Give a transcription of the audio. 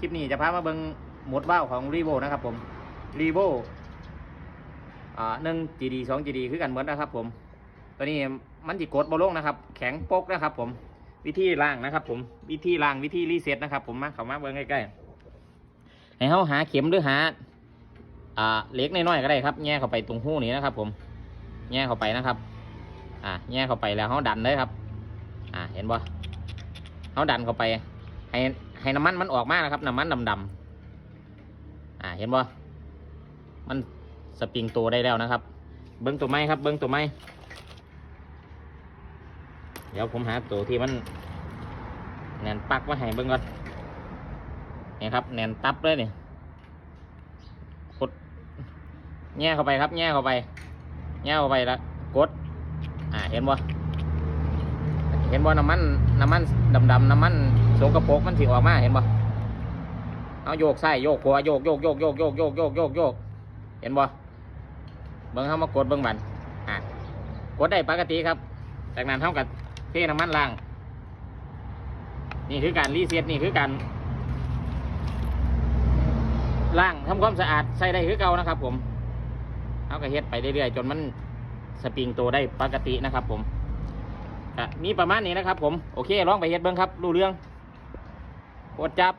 คลิปนี้จะพามาเบิ่งหมดว่าวของรีโวนะครับผมรีโวอ่าหนึ่ง GD สอง GD คือกันเหมือนนะครับผมตัวนี้มันจิกดบอลลงนะครับ แข็งปกนะครับ ผมวิธีล่างนะครับ ผมวิธีล่างวิธีรีเซ็ตนะครับ ผมมาเข้ามาเบิ่งใกล้ๆให้เขาหาเข็มหรือหาอ่าเล็กน้อยๆก็ได้ครับแง่เข้าไปตรงหู้นี้นะครับ ผมแง่เข้าไปนะครับ อ่าแง่เข้าไปแล้วเขาดันเลยครับ อ่าเห็นบ่เขาดันเข้าไป ให้ให้น้ำมันมันออกมานะครับน้ำมันดำๆอ่าเห็นบ่มันสปริงตัวได้แล้วนะครับ เบิ้งตัวไม้ครับ เบิ้งตัวไม้เดี๋ยวผมหาตัวที่มันแน่นปักไว้ให้เบิ้งก่อนนี่ครับแน่นตับเลยเนี่ยกดแง่เข้าไปครับ แง่เข้าไป แง่เข้าไปแล้วกด อ่าเห็นบ่ เห็นบ่น้ำมันน้ำมันดำๆน้ำมันโสกระปกมันสิออกมาเห็นบ่เอาโยกใส่โยกขวาโยกโยกโยกโยกโยกโยกโยกโยกโยกเห็นบ่เบิ่งเฮามากดเบิ่งบันอะกดได้ปกติครับ จากนั้นเท่ากับเทน้ำมันล่าง นี่คือการรีเซ็ตนี่คือการล่างทำความสะอาดใส่ได้คือเก่านะครับ ผมเอากระเฮ็ดไปเรื่อยๆจนมันสปริงตัวได้ปกตินะครับ ผม มีประมาณนี้นะครับผม โอเคลองไปเฮ็ดเบิ้งครับรู้เรื่องกดจับ